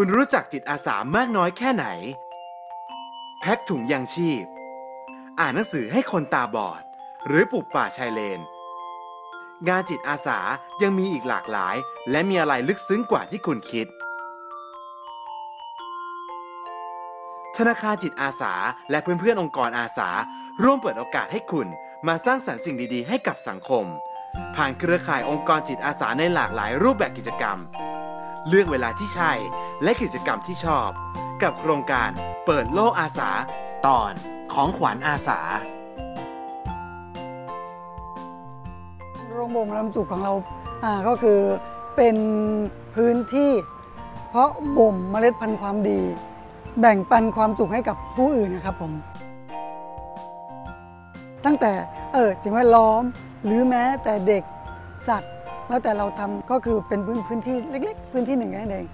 คุณรู้จักจิตอาสามากน้อยแค่ไหน แพ็คถุงยางชีพ อ่านหนังสือให้คนตาบอด หรือปลูกป่าชายเลน งานจิตอาสายังมีอีกหลากหลาย และมีอะไรลึกซึ้งกว่าที่คุณคิด ธนาคารจิตอาสาและเพื่อนๆองค์กรอาสา ร่วมเปิดโอกาสให้คุณมาสร้างสรรค์สิ่งดีๆ ให้กับสังคม ผ่านเครือข่ายองค์กรจิตอาสาในหลากหลายรูปแบบกิจกรรม เลือกเวลาที่ใช่ และกิจกรรมที่ชอบ กับโครงการเปิดโลกอาสา ตอนของขวัญอาสา โรงบ่มลำสุขของเราอ่าก็คือเป็นพื้นที่ เพราะบ่มเมล็ดพันธุ์ความดี แบ่งปันความสุขให้กับผู้อื่นนะครับผม ตั้งแต่เออสิ่งแวดล้อมหรือแม้แต่เด็กสัตว์ แล้วแต่เราทำก็คือเป็นพื้นพื้นที่เล็ก ๆ พื้นที่หนึ่งแค่นั้นเอง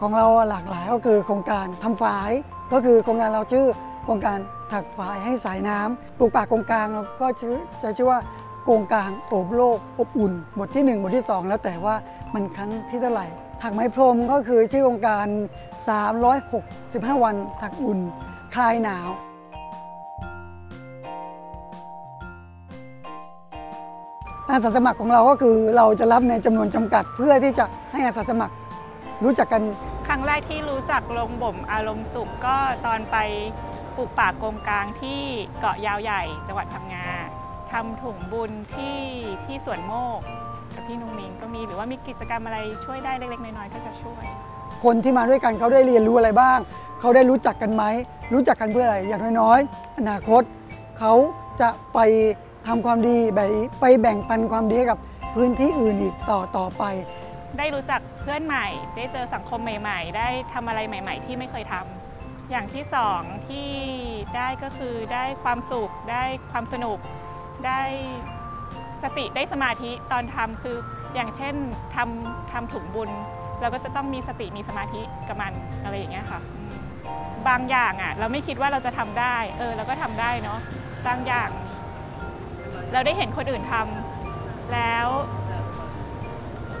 ของเราหลากหลายก็คือโครงการทำฝาย ก็คือโครงการเราชื่อโครงการถักฝายให้สายน้ำปลูกป่าโครงกลางเราก็ชื่อจะชื่อว่าโครงการโอบโลกอบอุ่น บทที่ 1 บทที่ 2 แล้วแต่ว่ามันครั้งที่เท่าไหร่ถักไม้พรมก็คือชื่อโครงการ 365 วันถักอุ่น คลายหนาวอาสาสมัครของเราก็คือเราจะรับในจำนวนจำกัดเพื่อที่จะให้อาสาสมัคร รู้จักกัน ครั้งแรกที่รู้จักโรงบ่มอารมณ์สุขก็ตอนไปปลูกป่ากงกลางที่เกาะยาวใหญ่จังหวัดพังงาทำถุงบุญที่ที่สวนโมกกับพี่นุงนิงก็มีหรือว่ามีกิจกรรมอะไรช่วยได้เล็กๆน้อยๆก็จะช่วย คนที่มาด้วยกันเขาได้เรียนรู้อะไรบ้าง เขาได้รู้จักกันไหม รู้จักกันเพื่ออะไรอย่างน้อยๆ อนาคต เขาจะไปทำความดีไปไปแบ่งปันความดีให้กับพื้นที่อื่นอีกต่อต่อไป ได้รู้จักเพื่อนใหม่ ได้เจอสังคมใหม่ ๆ ได้ทำอะไรใหม่ ๆ ที่ไม่เคยทำอย่างที่สองที่ได้ก็คือได้ความสุข ได้ความสนุก ได้สติได้สมาธิตอนทำคือ อย่างเช่นทำทำถุงบุญ เราก็จะต้องมีสติมีสมาธิกับมันอะไรอย่างเงี้ยค่ะ บางอย่างอะ เราไม่คิดว่าเราจะทำได้ เออเราก็ทำได้เนาะบางอย่าง เราได้เห็นคนอื่นทำแล้ว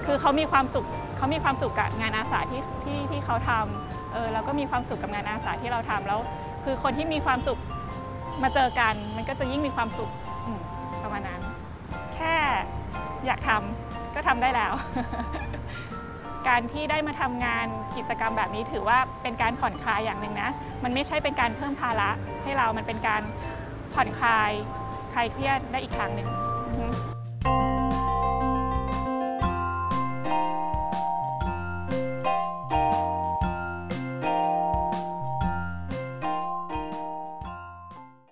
คือเขามีความสุขเขามีความสุขกับงานอาสาที่ที่ที่เขาทำเออเราก็มีความสุขกับงานอาสาที่เราทำแล้ว คือคนที่มีความสุขมาเจอกัน มันก็จะยิ่งมีความสุขประมาณนั้น แค่อยากทำก็ทำได้แล้ว การที่ได้มาทำงานกิจกรรมแบบนี้ถือว่าเป็นการผ่อนคลายอย่างหนึ่งนะ มันไม่ใช่เป็นการเพิ่มภาระให้เรามันเป็นการผ่อนคลายคลายเครียดได้อีกทางหนึ่ง